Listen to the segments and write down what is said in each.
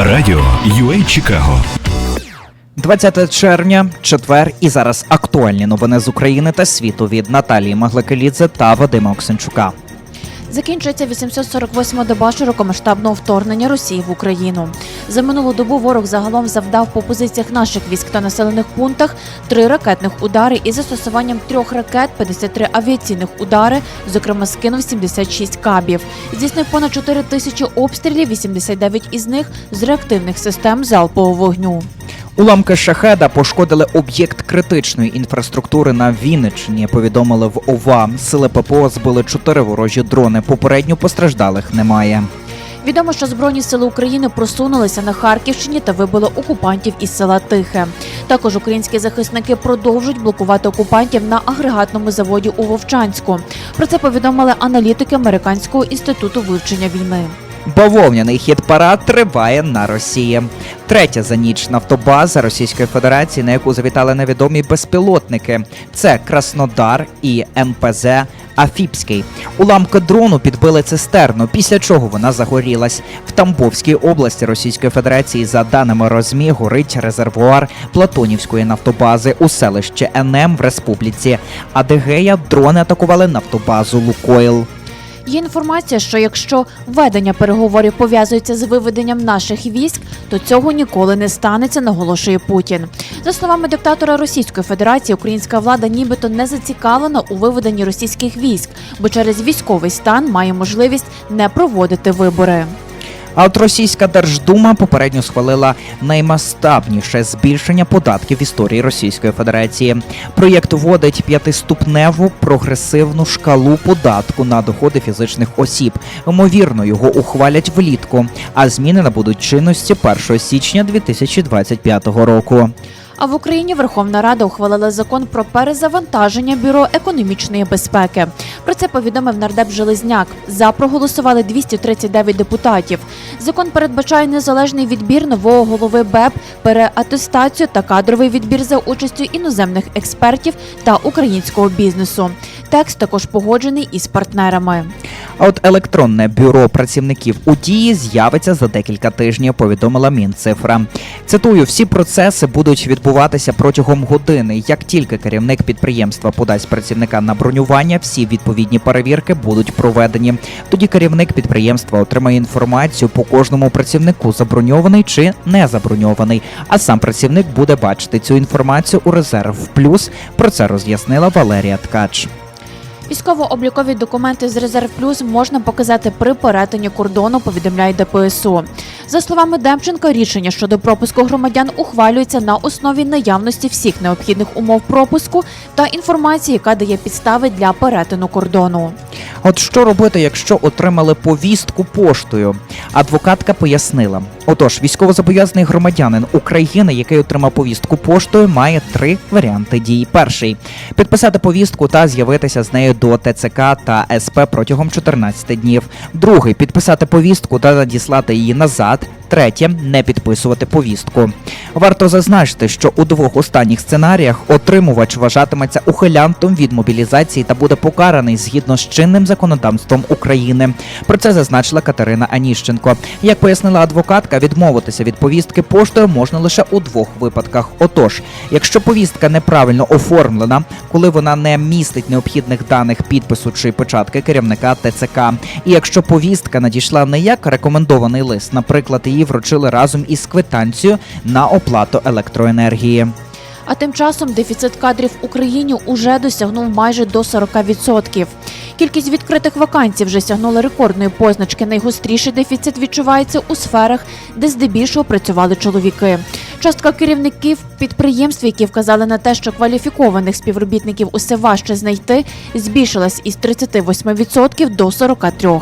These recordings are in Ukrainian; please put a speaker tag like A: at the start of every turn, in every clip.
A: Радіо UA Чикаго
B: 20 червня, четвер, і зараз актуальні новини з України та світу від Наталії Маглакелідзе та Вадима Оксенчука.
C: Закінчується 848-ма доба широкомасштабного вторгнення Росії в Україну. За минулу добу ворог загалом завдав по позиціях наших військ та населених пунктах три ракетних удари із застосуванням трьох ракет, 53 авіаційних удари, зокрема скинув 76 кабів. Здійснив понад 4 тисячі обстрілів, 89 із них з реактивних систем залпового вогню.
B: Уламки шахеда пошкодили об'єкт критичної інфраструктури на Вінниччині. Повідомили в ОВА. Сили ППО збили чотири ворожі дрони. Попередньо постраждалих немає.
C: Відомо, що Збройні сили України просунулися на Харківщині та вибили окупантів із села Тихе. Також українські захисники продовжують блокувати окупантів на агрегатному заводі у Вовчанську. Про це повідомили аналітики Американського інституту вивчення війни.
B: Бавовняний хід парад триває на Росії. Третя за ніч нафтобаза Російської Федерації, на яку завітали невідомі безпілотники. Це Краснодар і МПЗ Афіпський. Уламки дрону підбили цистерну, після чого вона загорілась. В Тамбовській області Російської Федерації, за даними РОЗМІ, горить резервуар Платонівської нафтобази у селищі НМ в Республіці Адигея. Дрони атакували нафтобазу Лукойл.
C: Є інформація, що якщо ведення переговорів пов'язується з виведенням наших військ, то цього ніколи не станеться, наголошує Путін. За словами диктатора Російської Федерації, українська влада нібито не зацікавлена у виведенні російських військ, бо через військовий стан має можливість не проводити вибори.
B: А от російська держдума попередньо схвалила наймасштабніше збільшення податків в історії Російської Федерації. Проєкт вводить п'ятиступневу прогресивну шкалу податку на доходи фізичних осіб. Ймовірно, його ухвалять влітку, а зміни набудуть чинності 1 січня 2025 року.
C: А в Україні Верховна Рада ухвалила закон про перезавантаження бюро економічної безпеки. Про це повідомив нардеп Железняк. За проголосували 239 депутатів. Закон передбачає незалежний відбір нового голови БЕП, переатестацію та кадровий відбір за участю іноземних експертів та українського бізнесу. Текст також погоджений із партнерами.
B: А от електронне бюро працівників у дії з'явиться за декілька тижнів, повідомила Мінцифра. Цитую, всі процеси будуть відбуватися протягом години. Як тільки керівник підприємства подасть працівника на бронювання, всі відповідні перевірки будуть проведені. Тоді керівник підприємства отримає інформацію по кожному працівнику, заброньований чи не заброньований. А сам працівник буде бачити цю інформацію у резерв плюс. Про це роз'яснила Валерія Ткач.
C: Військово-облікові документи з Резерв Плюс можна показати при перетині кордону, повідомляє ДПСУ. За словами Демченка, рішення щодо пропуску громадян ухвалюється на основі наявності всіх необхідних умов пропуску та інформації, яка дає підстави для перетину кордону.
B: От що робити, якщо отримали повістку поштою? Адвокатка пояснила: отож, військовозобов'язаний громадянин України, який отримав повістку поштою, має три варіанти дій. Перший підписати повістку та з'явитися з нею до ТЦК та СП протягом 14 днів. Другий підписати повістку та надіслати її назад. Третє не підписувати повістку. Варто зазначити, що у двох останніх сценаріях отримувач вважатиметься ухилянтом від мобілізації та буде покараний згідно з чинним законодавством України. Про це зазначила Катерина Аніщенко. Як пояснила адвокатка, відмовитися від повістки поштою можна лише у двох випадках. Отож, якщо повістка неправильно оформлена, коли вона не містить необхідних даних підпису чи печатки керівника ТЦК, і якщо повістка надійшла не як рекомендований лист, наприклад, її вручили разом із квитанцією на оплату електроенергії.
C: А тим часом дефіцит кадрів в Україні уже досягнув майже до 40%. Кількість відкритих вакансій вже сягнула рекордної позначки. Найгостріший дефіцит відчувається у сферах, де здебільшого працювали чоловіки. Частка керівників підприємств, які вказали на те, що кваліфікованих співробітників усе важче знайти, збільшилась із 38% до 43%.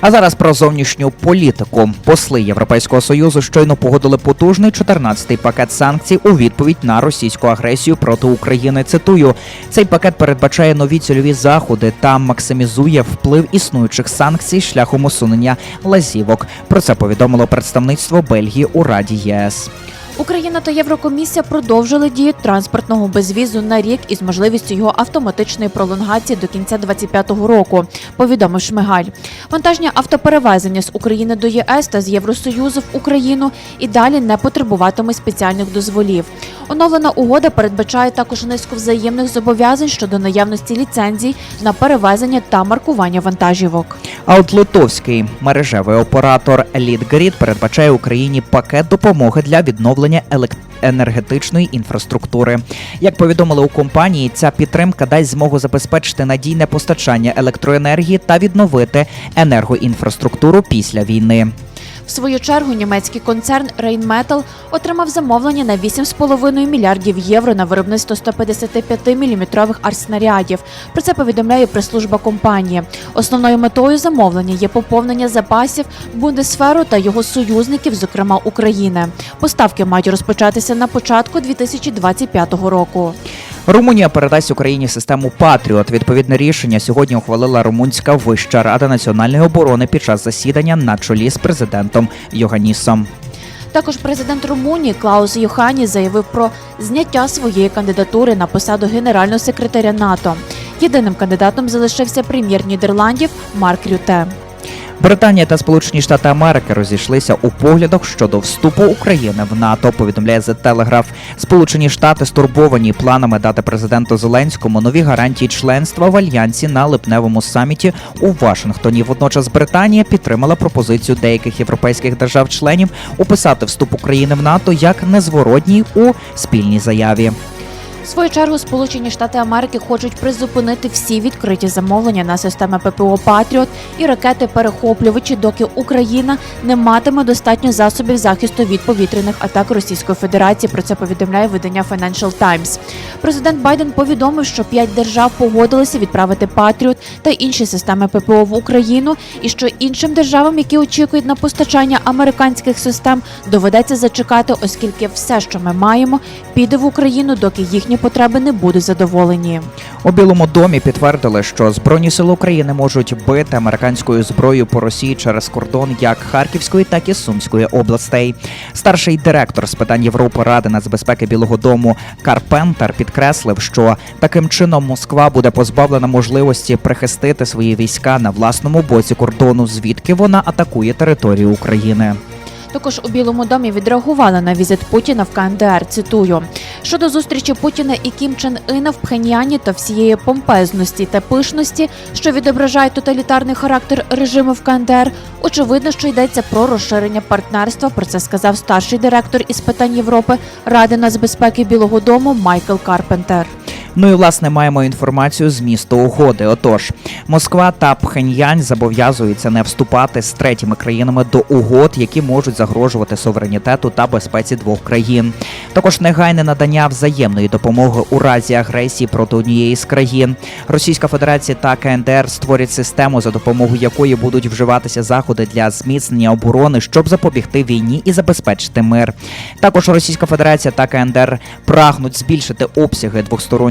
B: А зараз про зовнішню політику. Посли Європейського союзу щойно погодили потужний 14-й пакет санкцій у відповідь на російську агресію проти України. Цитую, цей пакет передбачає нові цільові заходи та максимізує вплив існуючих санкцій шляхом усунення лазівок. Про це повідомило представництво Бельгії у Раді ЄС.
C: Україна та Єврокомісія продовжили дію транспортного безвізу на рік із можливістю його автоматичної пролонгації до кінця 2025 року. Повідомив Шмигаль. Вантажні автоперевезення з України до ЄС та з Євросоюзу в Україну і далі не потребуватиме спеціальних дозволів. Оновлена угода передбачає також низку взаємних зобов'язань щодо наявності ліцензій на перевезення та маркування вантажівок.
B: А от литовський мережевий оператор LeadGrid передбачає Україні пакет допомоги для відновлення енергетичної інфраструктури. Як повідомили у компанії, ця підтримка дасть змогу забезпечити надійне постачання електроенергії та відновити енергоінфраструктуру після війни.
C: В свою чергу німецький концерн Rheinmetall отримав замовлення на 8,5 мільярдів євро на виробництво 155-мм артснарядів. Про це повідомляє прес-служба компанії. Основною метою замовлення є поповнення запасів Бундесферу та його союзників, зокрема України. Поставки мають розпочатися на початку 2025 року.
B: Румунія передасть Україні систему Патріот. Відповідне рішення сьогодні ухвалила Румунська вища рада національної оборони під час засідання на чолі з президентом Йоганісом.
C: Також президент Румунії Клаус Йохані заявив про зняття своєї кандидатури на посаду генерального секретаря НАТО. Єдиним кандидатом залишився прем'єр Нідерландів Марк Рюте.
B: Британія та Сполучені Штати Америки розійшлися у поглядах щодо вступу України в НАТО. Повідомляє The Telegraph. Сполучені Штати стурбовані планами дати президенту Зеленському нові гарантії членства в альянсі на липневому саміті у Вашингтоні. Водночас Британія підтримала пропозицію деяких європейських держав-членів описати вступ України в НАТО як незворотній у спільній заяві.
C: Свою чергу Сполучені Штати Америки хочуть призупинити всі відкриті замовлення на системи ППО Патріот і ракети перехоплювачі, доки Україна не матиме достатньо засобів захисту від повітряних атак Російської Федерації. Про це повідомляє видання Financial Times. Президент Байден повідомив, що п'ять держав погодилися відправити Патріот та інші системи ППО в Україну, і що іншим державам, які очікують на постачання американських систем, доведеться зачекати, оскільки все, що ми маємо, піде в Україну, доки їхні потреби не будуть задоволені.
B: У Білому домі підтвердили, що збройні сили України можуть бити американською зброєю по Росії через кордон як Харківської, так і Сумської областей. Старший директор з питань Європи Ради нацбезпеки Білого Дому Карпентер підкреслив, що таким чином Москва буде позбавлена можливості прихистити свої війська на власному боці кордону, звідки вона атакує територію України.
C: Також у Білому домі відреагували на візит Путіна в КНДР. Цитую щодо зустрічі Путіна і Кім Чен Ина в Пхеньяні та всієї помпезності та пишності, що відображає тоталітарний характер режиму в КНДР. Очевидно, що йдеться про розширення партнерства. Про це сказав старший директор із питань Європи Ради нацбезпеки Білого Дому Майкл Карпентер.
B: Ну і власне маємо інформацію з міста угоди. Отож, Москва та Пхеньянь зобов'язуються не вступати з третіми країнами до угод, які можуть загрожувати суверенітету та безпеці двох країн. Також негайне надання взаємної допомоги у разі агресії проти однієї з країн. Російська Федерація та КНДР створять систему, за допомогою якої будуть вживатися заходи для зміцнення оборони, щоб запобігти війні і забезпечити мир. Також Російська Федерація та КНДР прагнуть збільшити обсяги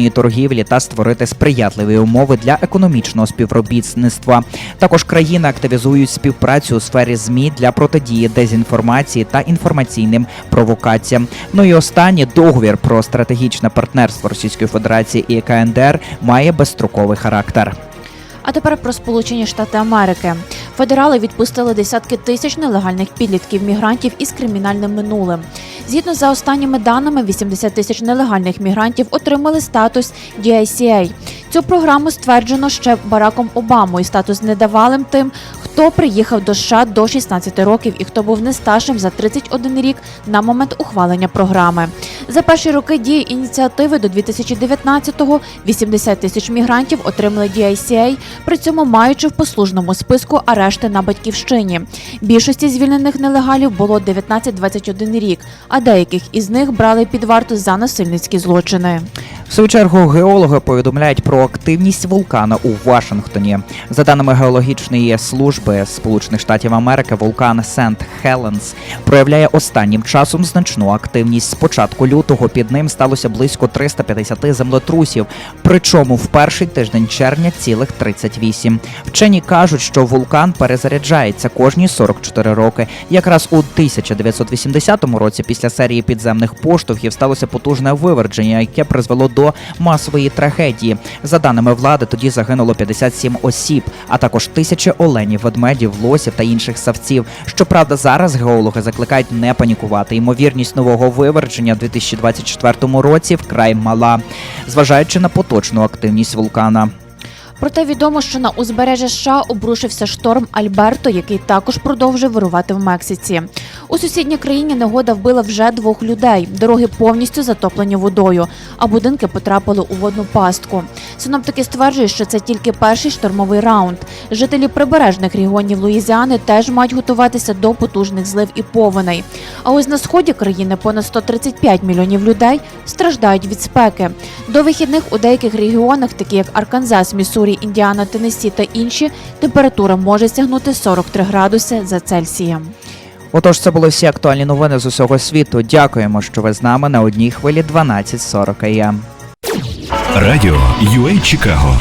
B: двосторонньої торгівлі та створити сприятливі умови для економічного співробітництва. Також країни активізують співпрацю у сфері змі для протидії дезінформації та інформаційним провокаціям. Ну і останнє договір про стратегічне партнерство Російської Федерації і КНДР має безстроковий характер.
C: А тепер про Сполучені Штати Америки. Федерали відпустили десятки тисяч нелегальних підлітків мігрантів із кримінальним минулим. Згідно за останніми даними, 80 тисяч нелегальних мігрантів отримали статус DICA. Цю програму стверджено ще Бараком Обамою. Статус не давали тим, хто приїхав до США до 16 років і хто був не старшим за 31 рік на момент ухвалення програми. За перші роки дії ініціативи до 2019-го 80 тисяч мігрантів отримали DICA, при цьому маючи в послужному списку арешти на батьківщині. Більшості звільнених нелегалів було 19-21 рік, а деяких із них брали під варту за насильницькі злочини.
B: В свою чергу геологи повідомляють про активність вулкана у Вашингтоні. За даними геологічної служби Сполучених Штатів Америки, вулкан Сент Хеленс проявляє останнім часом значну активність. З початку лютого під ним сталося близько 350 землетрусів, причому в перший тиждень червня цілих 38. Вчені кажуть, що вулкан перезаряджається кожні 44 роки. Якраз у 1980 році, після серії підземних поштовхів, сталося потужне вивердження, яке призвело до масової трагедії. За даними влади, тоді загинуло 57 осіб, а також тисячі оленів, ведмедів, лосів та інших савців. Щоправда, зараз геологи закликають не панікувати. Ймовірність нового вивердження в 2024 році вкрай мала, зважаючи на поточну активність вулкана.
C: Проте відомо, що на узбережжя США обрушився шторм Альберто, який також продовжує вирувати в Мексиці. У сусідній країні негода вбила вже двох людей. Дороги повністю затоплені водою, а будинки потрапили у водну пастку. Синоптики стверджують, що це тільки перший штормовий раунд. Жителі прибережних регіонів Луїзіани теж мають готуватися до потужних злив і повеней. А ось на сході країни понад 135 мільйонів людей страждають від спеки. До вихідних у деяких регіонах, такі як Арканзас, Міссурі, Індіана, Теннессі та інші, температура може сягнути 43 градуси за Цельсієм.
B: Отож, це були всі актуальні новини з усього світу. Дякуємо, що ви з нами на одній хвилі 12.40 АМ.
A: Радіо UA Чикаго